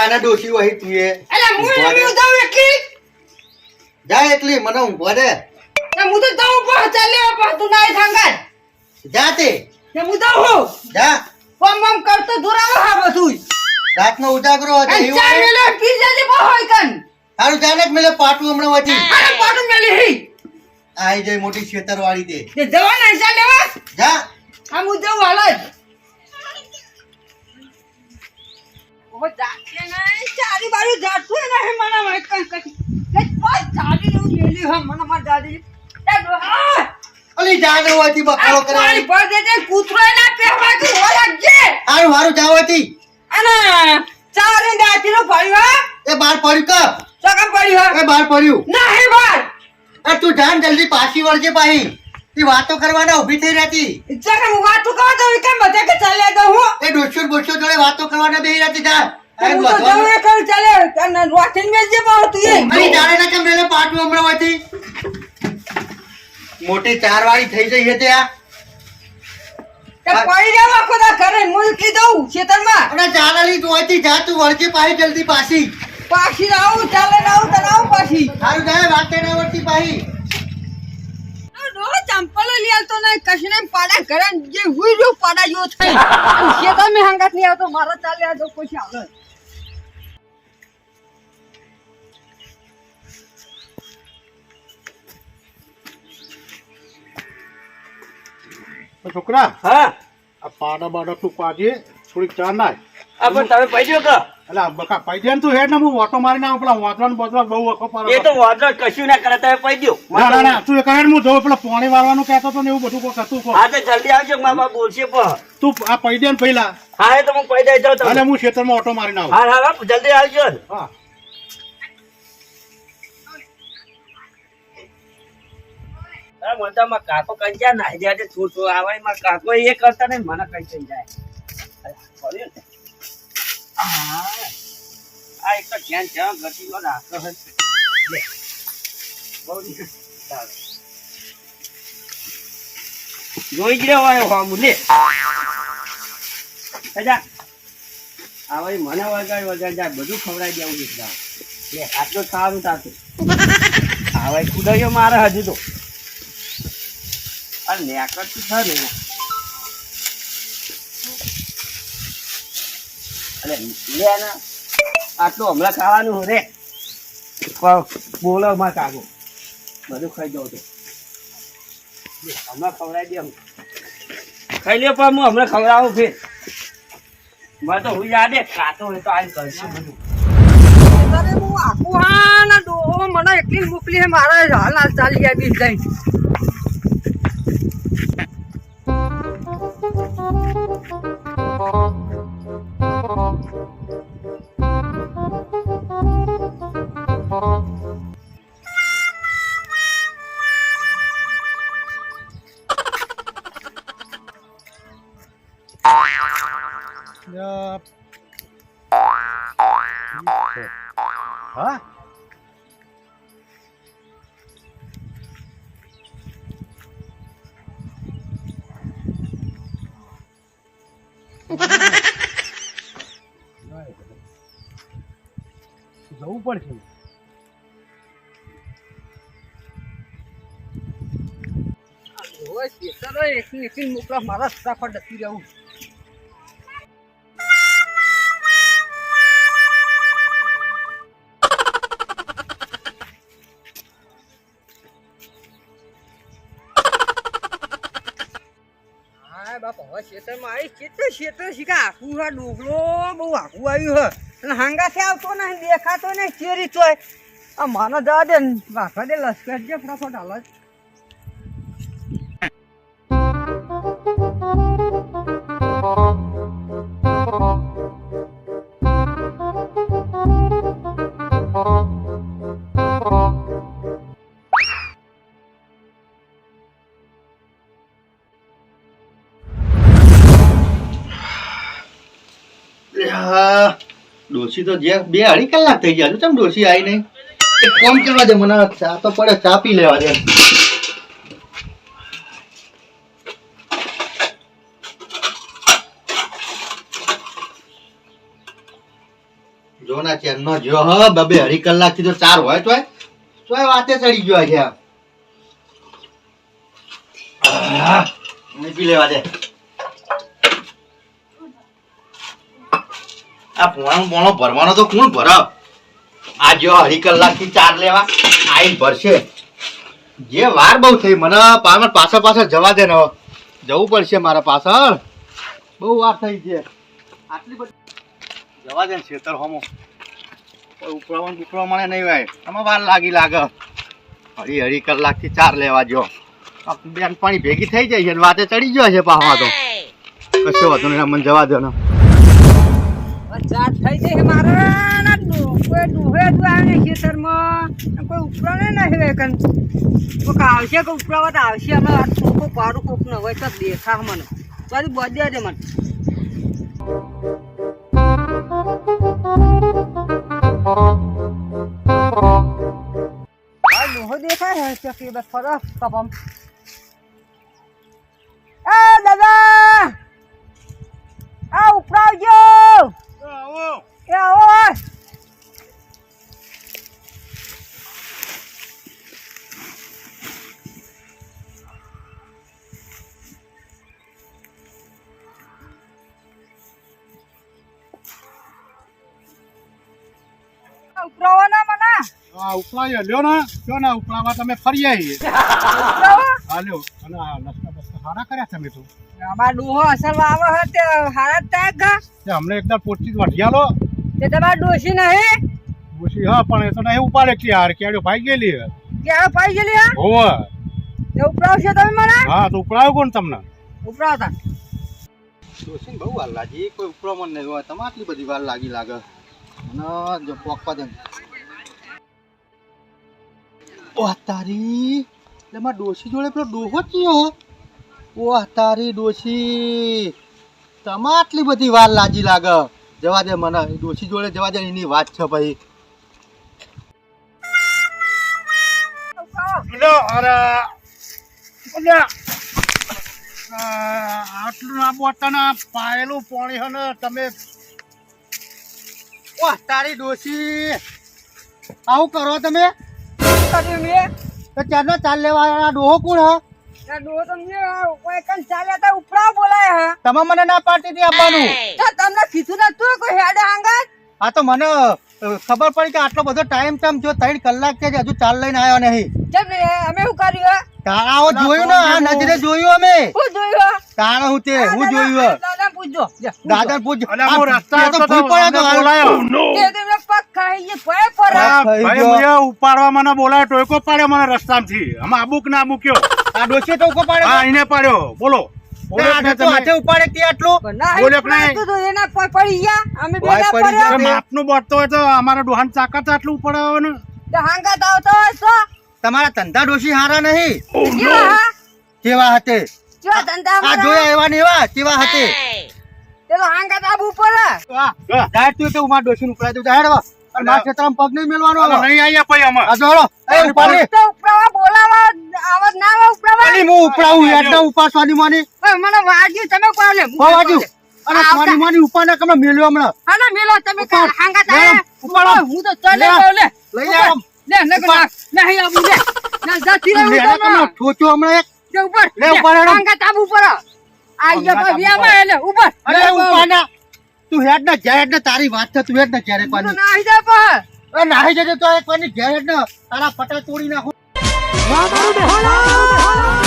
જાને ડોશી હોય તું એ અલા હું એમ જાઉં એકલી જા એકલી મને ઊંઘવા દે ને હું તો જાઉં પર ચાલે પર તું નાય થાંગાય. જા તે. ને હું જાઉં હું. જા. પમ પમ કરતો દુરાવો હા બધું રાતનો ઉજાગરો હતો એ ચાર? મેલો પીઝા જે બહુ હોય કન. હારું જાને મેલે પાટું હમણાં વાંચી અરે પાટું મેલે હી. આઈ જાય મોટી ખેતર વાળી દે જવાના જવા લેવા. જા. આ હું જઉં હાલ જ. ચારી બાજુ જાતું નહીં મને વાય કઈ કઈ કઈ કોઈ ચાલી નું મેલી હા મને માર દાદી બકરો કરે કૂતરો ના પહેવા હો હારું હારું અને ચારે દાતી નો પડ્યો એ બાર પડ્યું કા સગમ પડ્યો એ બાર પડ્યું. નહીં બાર એ તું જાન જલ્દી પાછી વળજે પાહી તી વાતો કરવાના ઊભી થઈ રહેતી. હું વાતું કહો તો કેમ બધે કે ચાલે તો હું? એ ડોસ્યો જોડે વાતો કરવાના બેહી રહેતી જા અરે હું તો જવું એ ચાલે અને વાટીને મેલજે પાછું તું એ. અલી જાણે ના કેમ મેલે પાટું હમણાં મોટી ચાર વાળી થઈ જઈ હતી આ. પડી જાવ આખો દા ઘરે હું દઉં ખેતરમાં. અને ચાલાલી તું અહીંથી જા તું વળજે પાહી જલ્દી પાછી. પાછી આવું ચાલે આવું તને આવું પાછી. સારું જાય વાતે ના વળતી પાહી ચંપલો લઈ આવતો ને કશને પાડા ઘરે જે હુઈ જો પાડા જો થઈ ખેતર મે હંગાત લઈ આવતો મારા ચાલે આ તો પછી આવે છોકરા હા. આ પાડા બાડા તું પાજે થોડીક ચા નાય આ પણ તમે પૈજો કે એટલે આ બકા પાઈ દે તું હેડ ને હું ઓટો મારીને આવું પેલા વાંચવાનું બોતવાનું બહુ વખો પાડો. એ તો વાંધો કશું ના કરે તમે પૈજો ના ના ના તું એ કરે હું જોઉં પેલા પાણી વાળવાનું કહેતો તો ને એવું બધું હતું હા તો જલ્દી આવજો મા બોલશે પણ. તું આ પૈ દે ને પહેલા. હા એ તો હું દઈ જાઉં અને હું ખેતરમાં ઓટો હા જલ્દી આવજો. ને. હા મોટામાં કાકો ના જાય તે છું છું આવે કાકો એ કરતા નહીં મને કઈ થઈ જાય. ને. જ જા મને વગાડ વગાડ જાય બધું ખવડાવી દેવું લે, આટલું સારું તાતું આ ભાઈ કુદાયો મારે હજુ તો. અરે તો થાય ને આટલું હમણાં ખાવાનું રે બોલો માં કાગો બધું ખાઈ જાઉં તો હમણાં ખવડાવી દે ખાઈ લ્યો પણ હું હમણાં ખવડાવું ફેર. મને તો હું યાદ હે કાતો હોય તો આ કરશું બધું. આખું હા ના ડોહો મને એટલી મોકલી મારે હાલ હાલ ચાલી આવી જઈ હા જવું પડશે ડોહો ખેતરો એકલી એકલી પડશે મારા ફટાફટ ડકી જવું બાપા, હવે ખેતરમાં આવી ખેતર ખેતર શીખા આખું હા ડોગલો બહુ આખું આવ્યું હે. હાંગાથી આવતો નહીં દેખાતો નહીં ચેરી ચોય. આ માનો જવા દે વાઘા દે લશ્કર જે ફટાફટ હાલ. જ હા, ડોશી તો જે બે અઢી કલાક થઈ ગયા ચમ ડોસી આવી નહીં? એક કરવા દે, મને ચા તો પડે, ચા પી લેવા દે. જો હ, બબે, અઢી કલાક તો ચાર હોય તોય. તોય વાતે ચડી ગયો છે. પી લેવા આ પોણો પોણો ભરવાનો તો કોણ ભર? આ જો અઢી કલાકથી ચાર લેવા આઈ ભરશે. જે વાર બહુ થઈ, મને પાછળ પાછળ પાછળ જવા દે જવું પડશે મારા પાછળ. બહુ વાર થઈ છે. આટલી બધી જવા દે ને ખેતર હોમો. કોઈ ઉપડાવવાનું મને નહીં ભાઈ. આમાં વાર લાગી લાગે. હરી અઢી કલાકથી ચાર લેવા જો. બેન પાણી ભેગી થઈ જાય છે વાતે ચડી ગયો છે પાહવા તો. કશો વાંધો નહીં, મને જવા દો ને જાત થઈ જશે મારે. ના કોઈ ડોહે આવે ને ખેતરમાં. ને કોઈ ઉપરાને નહીં હોય કન. કોક આવશે કે ઉપરાવા તો આવશે. અમે ચોખ્ખો પાડું કોક ન હોય તો દેખા મને. તો બધે દેખાય ઉપરાવો ના. મને લ્યો ના જો ના ઉપરાવા તમે ફરી આવી ઉપરાવો? હા લ્યો. અને આ લસકા બસકા સારા કર્યા તમે તો અમાર ડોહો અસલ આવે હે તે હારા તાક ગા તે અમને એકદમ પોચી વઢિયાલો તે તમાર ડોશી નહીં ડોશી હા પણ એ તો નહીં ઉપાડે કે યાર કેડ્યો ભાઈ ગયેલી હે. ક્યારે ભાઈ ગયેલી હા? હોવે. તે ઉપરાવશો તમે મને? હા તો ઉપડાયો કોણ તમને? ઉપરાવતા. દોશીને બહુ વાર લાગી. કોઈ ઉપડાવવાનું નહીં હોય. તમારે આટલી બધી વાર લાગી લાગે. અને જો પોકવા દે ઓહ તારી એટલે મારા ડોશી જોડે પેલો ડોહો જ થયો ઓહ તારી ડોશી તમારે આટલી બધી વાર લાગી લાગે જવા દે મને ડોશી જોડે જવા દે એની વાત છે ભાઈ આટલું આ, બોટાના પાયેલું પાણી હે ને તમે ઓહ તારી ડોશી. આવું કરો તમે. તો ચારનો ચાલ લેવા વાળા ડોહો કોણ હે. તમે મને ના પાડતી હતી આવવાનું તમને કીધું નતું કોઈ હેડ હાંગા આ તો મને ખબર પડી કે આટલો બધો ટાઈમ તેમ જો ત્રણ કલાક છે હજુ ચાલ લઈને આવ્યો નહીં. કેમ અમે શું કર્યું તારાઓ જોયું ને? આ નજરે જોયું અમે? શું જોયું તારા હું તે હું જોયું દાદા પૂછજો. લે, પૂછજો. દાદા પૂછ અલ્યા હું રસ્તા તો ભૂલ પડ્યો તો તે તેમને ઉપાડવા મને બોલાય ટોયકો પાડ્યો મને રસ્તામાંથી. આમાં આબુક ના મૂક્યો આ ડોસી ટોકો પાડ્યો હા એને પાડ્યો. બોલો. ના તમારા ધંધા ડોશી હારા નહીં. કેવા હતે? કેવા ધંધા આ જોયા એવા ને એવા? કેવા હતે? તો હાંગા આબુ ઉપર જાય તું તો તું જાય હેડવા. અને મારા ખેતરમાં પગ નહીં મેલવાનો નહીં આયા પછી અમે. આ એ ઉપાડ. તો ઉપરાવા બોલાવા આવાજ ના આવે ઉપરાવા અલી હું ઉપડાવું હેડના ઉપાડ માની. મને વાગ્યું તમે કોણ લે હો વાજુ અને સ્વાની માની ઉપર કમે મેલ્યો હમણાં. હાના મેલો તમે હાંગા તા ઉપાડો. હું તો ચલે લે. લઈ આવો. લે લે નહીં આબુ લે. ના જાતી રહે લેડા કમે હમણાં એક. લે ઉપર લે, ઉપર હાંગા તાબુ ઉપર. આ જા તાબુ વિયામાં ઉપર. અરે ઉપાના તું હેડ ને ઘેર હેડ ને તારી વાત છે તું હેડ ને ઘેર એક નાહી જાય પર એ નાહી જજે તો એક વાની ઘેર હેડ ને તારા પટા તોડી નાખું. વાહ મારું બેહાલા